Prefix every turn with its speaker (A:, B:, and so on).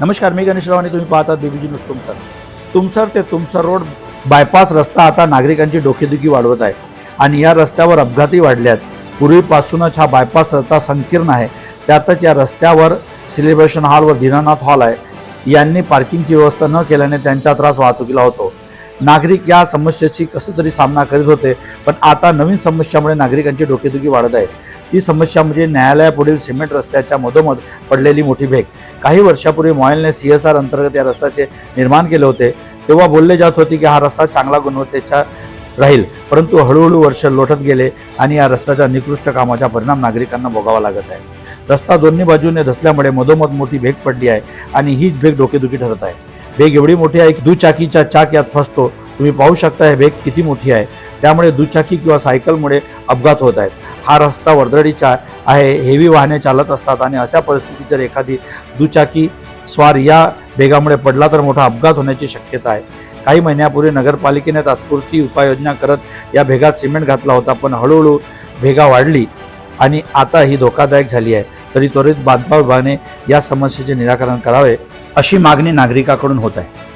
A: नमस्कार मी गणेशराव आणि तुम्ही पाहता देवीजी न्यूज तुमसर तुमसर ते तुमसर रोड बायपास रस्ता आता नागरिकांची डोकेदुखी वाढवत आहे. आणि या रस्त्यावर अपघातही वाढले आहेत पूर्वीपासूनच हा बायपास रस्ता संकीर्ण आहे. त्यातच या रस्त्यावर सेलिब्रेशन हॉल व दीनानाथ हॉल आहे. यांनी पार्किंगची व्यवस्था न केल्याने त्यांचा त्रास वाहतुकीला होतो. नागरिक या समस्येशी कसं तरी सामना करीत होते पण आता नवीन समस्यामुळे नागरिकांची डोकेदुखी वाढत आहे. ही समस्या म्हणजे न्यायालयापुढील सिमेंट रस्त्याच्या मधोमध पडलेली मोठी भेग. काही वर्षापूर्वी मॉयलने सी एस आर अंतर्गत या रस्त्याचे निर्माण केले होते. तेव्हा बोलले जात होते की हा रस्ता चांगला गुणवत्तेचा राहील परंतु हळूहळू वर्ष लोटत गेले आणि या रस्त्याच्या निकृष्ट कामाचा परिणाम नागरिकांना भोगावा लागत आहे. रस्ता दोन्ही बाजूने धसल्यामुळे मधोमध मोठी भेग पडली आहे आणि हीच भेग डोकेदुखी ठरत आहे. भेग एवढी मोठी आहे की दुचाकीचा चाक यात फसतो. तुम्ही पाहू शकता हे भेग किती मोठी आहे. त्यामुळे दुचाकी किंवा सायकलमुळे अपघात होत आहेत. हा रस्ता वर्दळीचा आहे. हेवी वाहने चालत असतात आणि अशा परिस्थितीत जर एखादी दुचाकी स्वार या भेगामुळे पडला तर मोठा अपघात होण्याची शक्यता आहे. काही महिन्यापूर्वी नगरपालिकेने तात्पुरती उपाययोजना करत या भेगात सिमेंट घातला होता पण हळूहळू भेगा वाढली आणि आता ही धोकादायक झाली आहे. तरी त्वरित बांधकाम विभागाने या समस्येचे निराकरण करावे अशी मागणी नागरिकाकडून होत आहे.